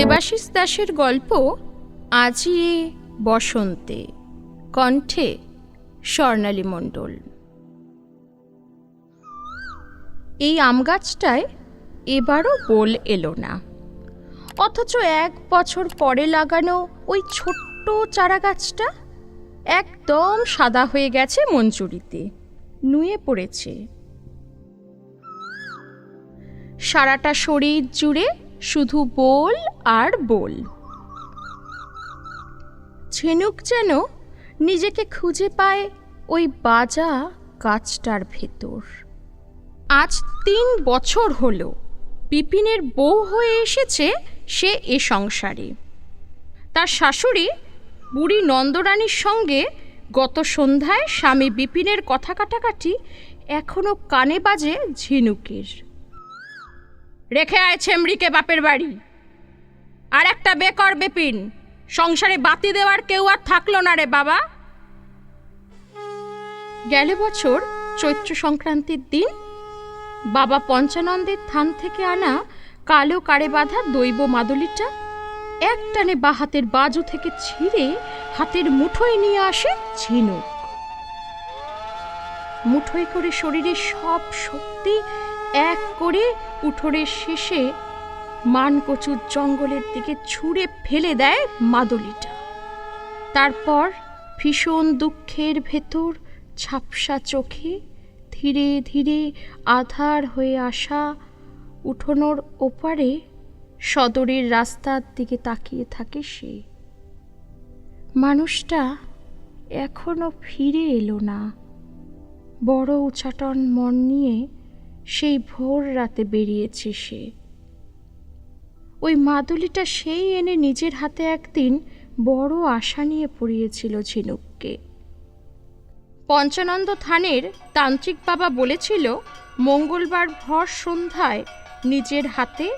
দেবাশিস দাসের গল্প আজি বসন্তে, কণ্ঠে স্বর্ণালী মণ্ডল। এই আম গাছটায় এবারও বোল এলো না। অথচ এক বছর পরে লাগানো ওই ছোট্ট চারা গাছটা একদম সাদা হয়ে গেছে মঞ্জুরিতে, নুয়ে পড়েছে। সারাটা শরীর জুড়ে শুধু বোল আর বোল। ঝিনুক যেন নিজেকে খুঁজে পায় ওই বাজা গাছটার ভেতর। আজ তিন বছর হলো, বিপিনের বউ হয়ে এসেছে সে এ সংসারে। তার শাশুড়ি, বুড়ি নন্দরানীর সঙ্গে গত সন্ধ্যায় স্বামী বিপিনের কথা কাটাকাটি এখনও কানে বাজে ঝিনুকের। রেখে আয় ছেমড়িকে বাপের বাড়ি। আর একটা বেকর বেপিন, সংসারে বাতি দেওয়ার কেউ আর থাকল না রে বাবা। গেল বছর চৈত্র সংক্রান্তির দিন, বাবা পঞ্চানন্দের থান থেকে আনা কালো কারে বাঁধা দৈব মাদুলিটা এক টানে বা হাতের বাজু থেকে ছিঁড়ে হাতের মুঠোয় নিয়ে আসে ঝিনুক। মুঠোয় করে শরীরের সব শক্তি এক করে উঠোরের শেষে মানকচুর জঙ্গলের দিকে ছুঁড়ে ফেলে দেয় মাদুলিটা। তারপর ভীষণ দুঃখের ভেতর ছাপসা চোখে ধীরে ধীরে আধার হয়ে আসা উঠোনোর ওপারে সদরের রাস্তার দিকে তাকিয়ে থাকে সে। মানুষটা এখনও ফিরে এলো না। বড় উচাটন মন নিয়ে সেই ভোর রাতে বেরিয়েছে সে। ওই মাদুলিটা সেই এনে নিজের হাতে একদিন বড় আশা নিয়ে পড়িয়েছিল ঝিনুককে। পঞ্চানন্দ থানের তান্ত্রিক বাবা বলেছিল, মঙ্গলবার ভর সন্ধ্যায় নিজের হাতে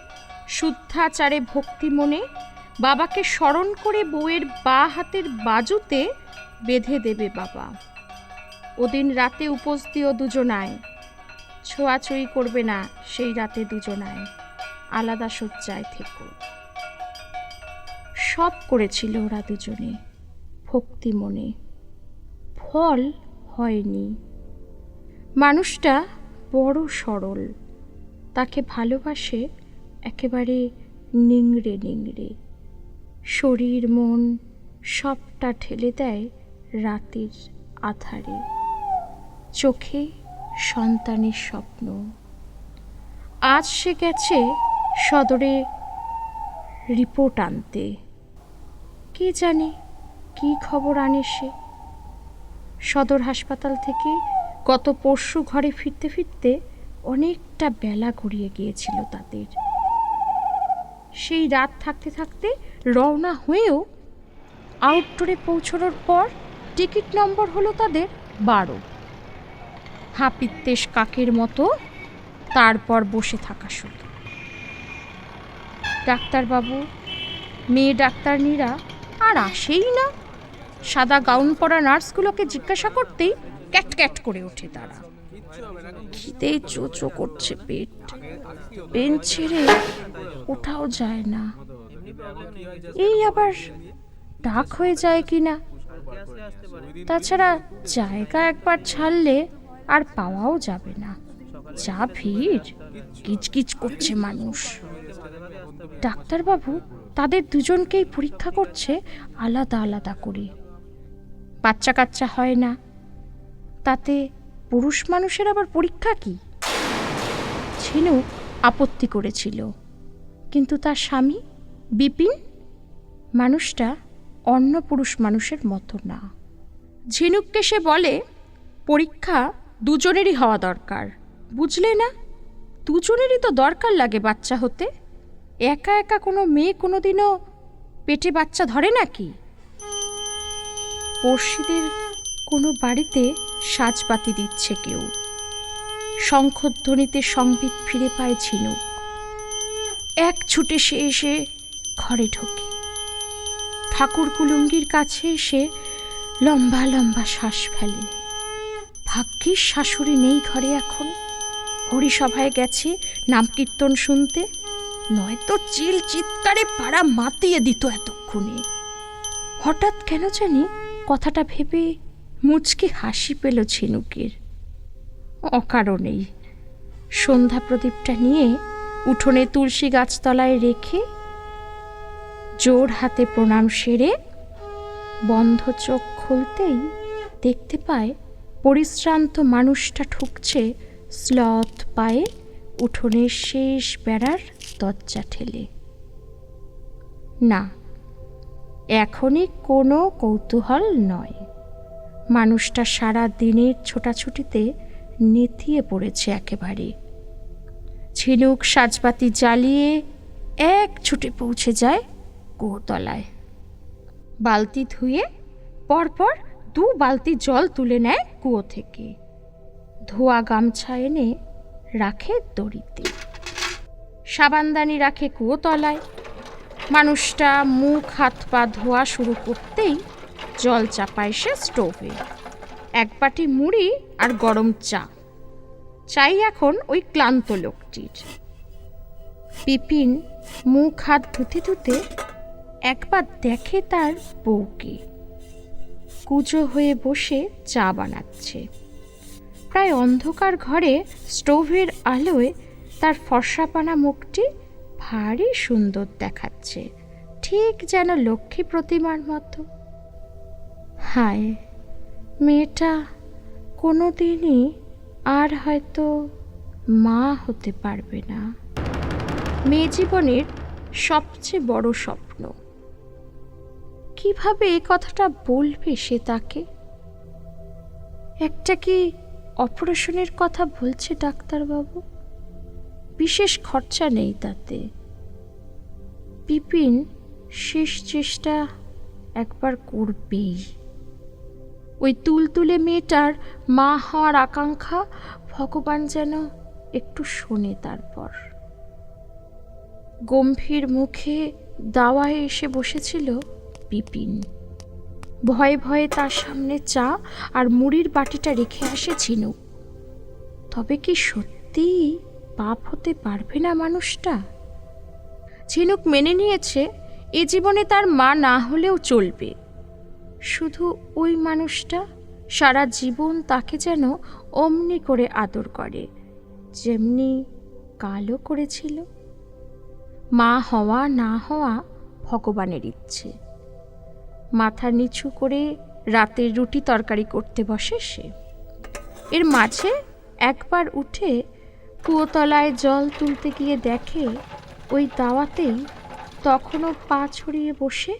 শুদ্ধাচারে ভক্তি মনে বাবাকে স্মরণ করে বউয়ের বা হাতের বাজুতে বেঁধে দেবে বাবা। ওদিন রাতে উপোস দিও দুজনায় ছোঁয়াছুঁই করবে না সেই রাতে দুজনায়। আলাদা শয্যায় থেকো। সব করেছিল ওরা দুজনে, ভক্তি মনে। ফল হয়নি। মানুষটা বড় সরল, তাকে ভালোবাসে একেবারে নিংড়ে নিংড়ে। শরীর, মন সবটা ঠেলে দেয় রাতের আধারে। চোখে সন্তানের স্বপ্ন। আজ সে গেছে সদরে রিপোর্ট আনতে। কে জানে কি খবর আনে সে? সদর হাসপাতাল থেকে গত পরশু ঘরে ফিরতে ফিরতে অনেকটা বেলা গড়িয়ে গিয়েছিল তাদের। সেই রাত থাকতে থাকতে রওনা হয়েও আউটডোরে পৌঁছানোর পর টিকিট নম্বর হলো তাদের বারো। হাপিত্তেশ কাকের মতো তারপর বসে থাকা শুধু। ডাক্তারবাবু, মেয়ে ডাক্তারনিরা আর আসেই না। সাদা গাউন পরা নার্সগুলোকে জিজ্ঞাসা করতেই ক্যাট ক্যাট করে ওঠে তারা। খিদে চোচো করছে পেট। পেন ছেড়ে ওঠাও যায় না। এই আবার ডাক হয়ে যায় কি না তাছাড়া জায়গা একবার ছাড়লে আর পাওয়াও যাবে না। যা ভিড় কিচকিচ করছে মানুষ। ডাক্তারবাবু, তাদের দুজনকেই পরীক্ষা করছে আলাদা আলাদা করে। বাচ্চা কাচ্চা হয় না। তাতে পুরুষ মানুষের আবার পরীক্ষা কি? ঝিনুক আপত্তি করেছিল। কিন্তু তার স্বামী, বিপিন, মানুষটা অন্য পুরুষ মানুষের মতো না। ঝিনুককে সে বলে, পরীক্ষা দুজনেরই হওয়া দরকার, বুঝলে না? দুজনেরই তো দরকার লাগে বাচ্চা হতে। একা একা কোনো মেয়ে কোনোদিনও পেটে বাচ্চা ধরে নাকি? পড়শিদের কোনো বাড়িতে সাজপাতি দিচ্ছে কেউ। শঙ্খধ্বনিতে সংবিত ফিরে পায় ঝিনুক। এক ছুটে সে এসে ঘরে ঢোকে। ঠাকুর কুলুঙ্গির কাছে এসে লম্বা লম্বা শ্বাস ফেলে। ভাগ্যিস শাশুড়ি নেই ঘরে এখন। হরিসভায় গেছে নাম কীর্তন শুনতে। নয়তো চিল চিৎকারে পাড়া মাতিয়ে দিত এতক্ষণে। হঠাৎ কেন জানি কথাটা ভেবে মুচকি হাসি পেল ঝিনুকের অকারণেই সন্ধ্যা প্রদীপটা নিয়ে উঠোনে তুলসী গাছতলায় রেখে জোর হাতে প্রণাম সেরে বন্ধ চোখ খুলতেই দেখতে পায় পরিশ্রান্ত মানুষটা ঠুকছে স্লথ পায়ে উঠোনের শেষ বেড়ার দরজা ঠেলে। না, এখনই কোনো কৌতূহল নয়। মানুষটা সারা দিনের ছোটাছুটিতে নেতিয়ে পড়েছে একেবারে। ঝিনুক সাজবাতি জ্বালিয়ে এক ছুটে পৌঁছে যায় কুয়োতলায় বালতি ধুয়ে পরপর দু বালতি জল তুলে নেয় কুয়ো থেকে। ধোয়া গামছা এনে রাখে দড়িতে। সাবানদানি রাখে কুয়ো তলায়। মানুষটা মুখ, হাত, পা ধোয়া শুরু করতেই জল চাপায় সে স্টোভে। এক বাটি মুড়ি আর গরম চা। চাই এখন ওই ক্লান্ত লোকটির। বিপিন মুখ, হাত ধুতে ধুতে একবার দেখে তার বউকে। কুজো হয়ে বসে চা বানাচ্ছে। প্রায় অন্ধকার ঘরে স্টোভের আলোয় তার ফর্সাপানা মুখটি ভারী সুন্দর দেখাচ্ছে। ঠিক যেন লক্ষ্মী প্রতিমার মতো। হায়, মেয়েটা কোনো দিনই আর হয়তো মা হতে পারবে না। মেয়ে জীবনের সবচেয়ে বড় স্বপ্ন। কীভাবে এ কথাটা বলবে সে তাকে? একটা কি অপারেশনের কথা বলছে ডাক্তারবাবু? বিশেষ খরচা নেই তাতে। বিপিন শেষ চেষ্টা একবার করবেই। ওই তুলতুলে মেয়েটার মা হওয়ার আকাঙ্ক্ষা ভগবান যেন একটু শোনে তারপর। গম্ভীর মুখে দাওয়ায় এসে বসেছিল বিপিন। ভয়ে ভয়ে তার সামনে চা আর মুড়ির বাটিটা রেখে আসে ঝিনুক তবে কি সত্যি পাপ হতে পারবে না মানুষটা? ঝিনুক মেনে নিয়েছে, এ জীবনে তার মা না হলেও চলবে। শুধু ওই মানুষটা সারা জীবন তাকে যেন অমনি করে আদর করে, যেমনি কালও করেছিল। মা হওয়া না হওয়া ভগবানের ইচ্ছে। মাথা নিচু করে রাতের রুটি তরকারি করতে বসে সে। এর মাঝে একবার উঠে কুয়োতলায় জল তুলতে গিয়ে দেখে, ওই দাওয়াতেই তখনও পা ছড়িয়ে বসে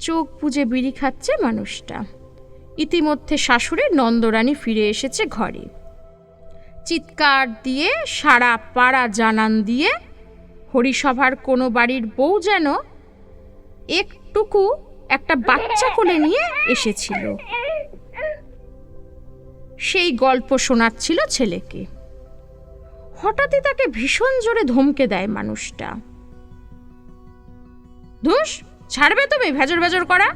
চোখ বুজে বিড়ি খাচ্ছে মানুষটা। ইতিমধ্যে শাশুড়ের নন্দরানী ফিরে এসেছে ঘরে। চিৎকার দিয়ে, সারা পাড়া জানান দিয়ে, হরিসভার কোনো বাড়ির বউ যেন একটুকু একটা বাচ্চা কোলে নিয়ে এসেছিল। সেই গল্প শোনাচ্ছিল ছেলেকে। হঠাৎই তাকে ভীষণ জোরে ধমকে দেয় মানুষটা। ধুস, ছাড়বে তুমি ভেজর ভেজর করা?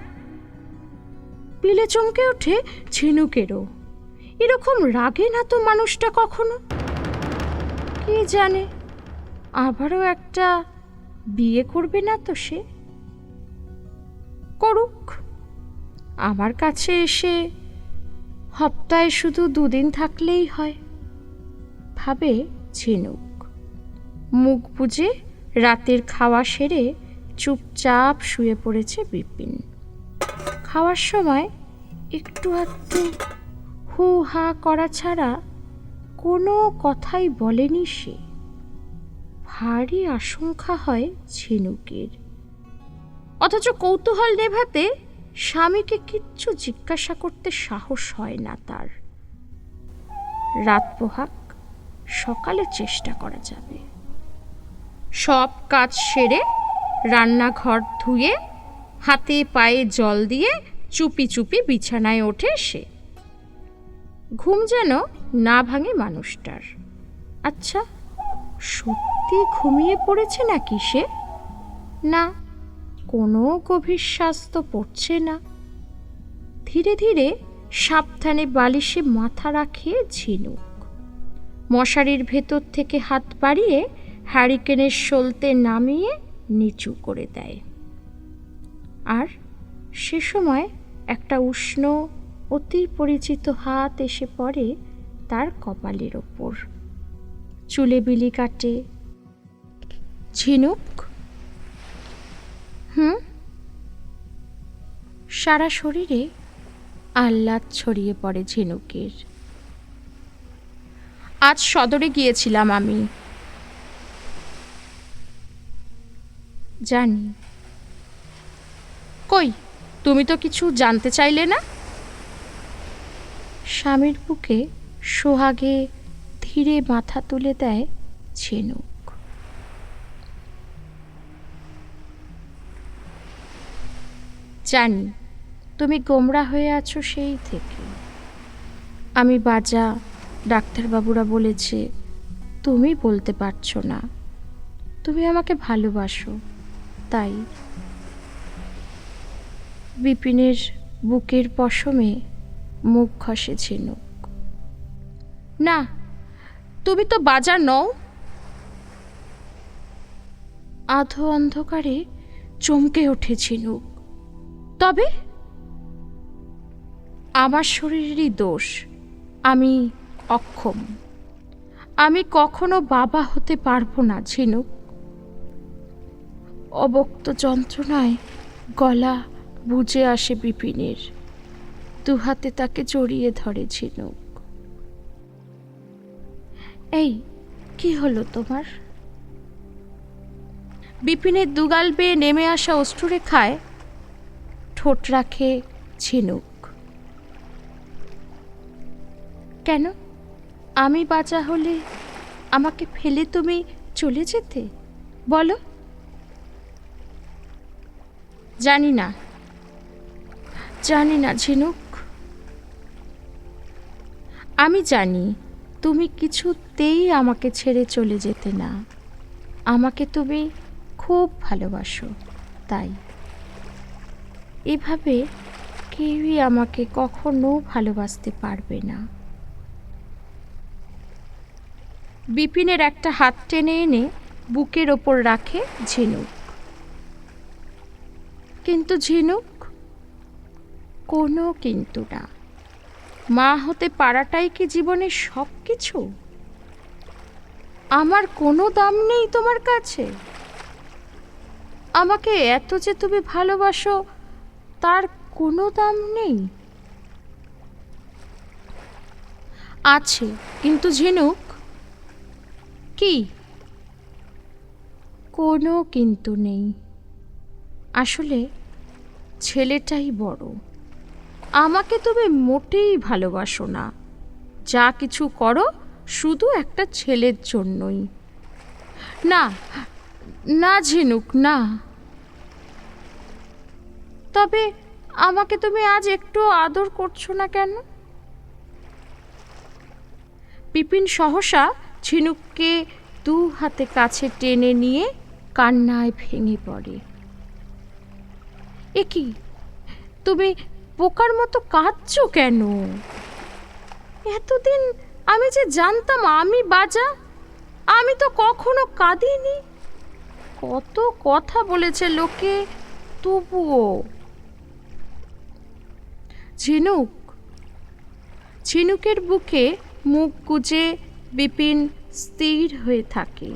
পিলে চমকে ওঠে ঝিনুকেরও। এরকম রাগে না তো মানুষটা কখনো? কে জানে? আবারও একটা বিয়ে করবে না তো সে? করুক। আমার কাছে এসে হপ্তায় শুধু দুদিন থাকলেই হয়। ভাবে ঝিনুক। মুখ বুজে রাতের খাওয়া সেরে চুপচাপ শুয়ে পড়েছে বিপিন। খাওয়ার সময় একটু আধটু হু হা করা ছাড়া কোনো কথাই বলেনি সে। ভারী আশঙ্কা হয় ঝিনুকের। অথচ কৌতূহল নেভাতে স্বামীকে কিচ্ছু জিজ্ঞাসা করতে সাহস হয় না তার। রাত পোহাক, সকালে চেষ্টা করা যাবে। সব কাজ সেরে রান্নাঘর ধুয়ে, হাতে পায়ে জল দিয়ে চুপি চুপি বিছানায় ওঠে সে। ঘুম যেন না ভাঙে মানুষটার। আচ্ছা সত্যি ঘুমিয়ে পড়েছে নাকি সে? না কোনো গভীর শ্বাস তো পড়ছে না। ধীরে ধীরে সাবধানে বালিশে মাথা রাখিয়ে ঝিনুক। মশারির ভেতর থেকে হাত বাড়িয়ে হ্যারিকেনের সলতে নামিয়ে নিচু করে দেয়। আর সে সময় একটা উষ্ণ, অতি পরিচিত হাত এসে পড়ে তার কপালের ওপর। চুলে বিলি কাটে। ঝিনুক হুম? সারা শরীরে আহ্লাদ ছড়িয়ে পড়ে ঝিনুকের। আজ সদরে গিয়েছিলাম আমি। জানি। কই, তুমি তো কিছু জানতে চাইলে না? স্বামীর বুকে সোহাগে ধীরে মাথা তুলে দেয় ঝিনুক। জানি তুমি গোমরা হয়ে আছো সেই থেকে। আমি বাজা ডাক্তারবাবুরা বলেছে, তুমি বলতে পারছ না। তুমি আমাকে ভালোবাসো, তাই। বিপিনের বুকের পশমে মুখ ঘষে ঝিনুক। না, তুমি তো বাজার নও। আধো অন্ধকারে চমকে ওঠে ঝিনুক। তবে আমার শরীরেরই দোষ। আমি অক্ষম। আমি কখনো বাবা হতে পারব না, ঝিনুক। অবক্ত যন্ত্রণায় গলা বুঝে আসে বিপিনের। দু হাতে তাকে জড়িয়ে ধরে, ঝিনুক। এই, কি হলো তোমার? বিপিনের দুগাল বেয়ে নেমে আসা অষ্টরেখায় ঠোঁট রাখে ঝিনুক। কেন? আমি বাঁচা হলে আমাকে ফেলে তুমি চলে যেতে? বলো। জানি না। জানি না ঝিনুক। আমি জানি তুমি কিছুতেই আমাকে ছেড়ে চলে যেতে না। আমাকে তুমি খুব ভালোবাসো, তাই। এভাবে কেউই আমাকে কখনো ভালোবাসতে পারবে না। বিপিনের একটা হাত টেনে এনে বুকের ওপর রাখে ঝিনুক। কিন্তু ঝিনুক কোনো কিন্তু না। মা হতে পারাটাই কি জীবনের সব কিছু আমার কোনো দাম নেই তোমার কাছে। আমাকে এত যে তুমি ভালোবাসো তার কোনো দাম নেই। আছে, কিন্তু ঝিনুক? কি? কোনো কিন্তু নেই। আসলে ছেলেটাই বড়। আমাকে তুমি মোটেই ভালোবাসো না। যা কিছু করো শুধু একটা ছেলের জন্যই। না না ঝিনুক, না। তবে আমাকে তুমি আজ একটু আদর করছ না কেন? বিপিন সহসা ঝিনুককে দু হাতে কাছে টেনে নিয়ে কান্নায় ভেঙে পড়ে। এ কি? তুমি পোকার মতো কাঁদছো কেন? এতদিন আমি যে জানতাম আমি বাজা, আমি তো কখনো কাঁদিনি। কত কথা বলেছে লোকে, তবুও ঝিনুক। ঝিনুকের বুকে মুখ গুজে বিপিন স্থির হয়ে থাকে।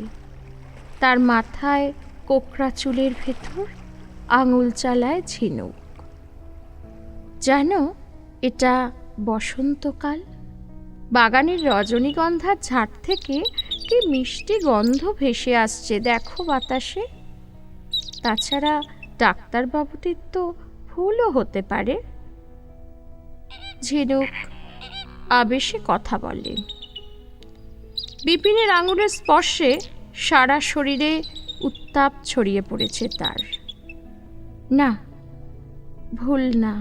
তার মাথায় কোকড়া চুলের ভেতর আঙুল চালায় ঝিনুক। যেন এটা বসন্তকাল। বাগানের রজনীগন্ধার ঝাড় থেকে কি মিষ্টি গন্ধ ভেসে আসছে দেখো বাতাসে। তাছাড়া ডাক্তারবাবুটির তো ভুলও হতে পারে। ঝিনুক। আবেশে কথা বলে। বিপিনের আঙুলের স্পর্শে সারা শরীরে উত্তাপ ছড়িয়ে পড়েছে তার। না, ভুল না।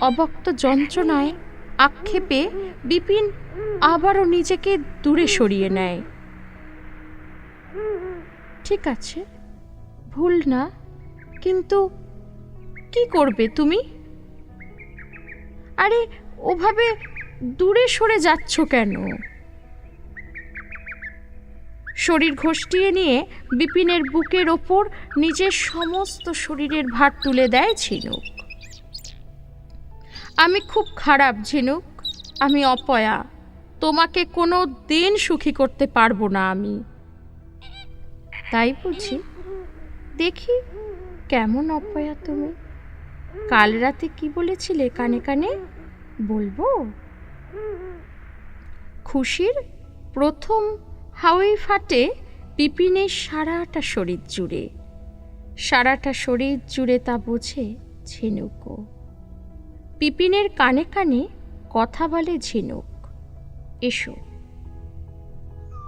অবক্ত যন্ত্রণায় আক্ষেপে বিপিন আবারও নিজেকে দূরে সরিয়ে নেয়। ঠিক আছে, ভুল না, কিন্তু কি করবে তুমি? আরে, ওভাবে দূরে সরে যাচ্ছ কেন? শরীর ঘষ্টিয়ে নিয়ে বিপিনের বুকের ওপর নিজের সমস্ত শরীরের ভার তুলে দেয় ঝিনুক। আমি খুব খারাপ, ঝিনুক। আমি অপয়া। তোমাকে কোনো দিন সুখী করতে পারব না আমি। তাই বুঝি। দেখি, কেমন অপয়া তুমি? কাল রাতে কি বলেছিলে কানে কানে? বলব। খুশির প্রথম হাওয়াই ফাটে পিপিনের সারাটা শরীর জুড়ে। সারাটা শরীর জুড়ে তা বোঝে ঝিনুকও পিপিনের কানে কানে কথা বলে ঝিনুক। এসো।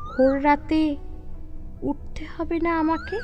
ভোর রাতে উঠতে হবে না আমাকে?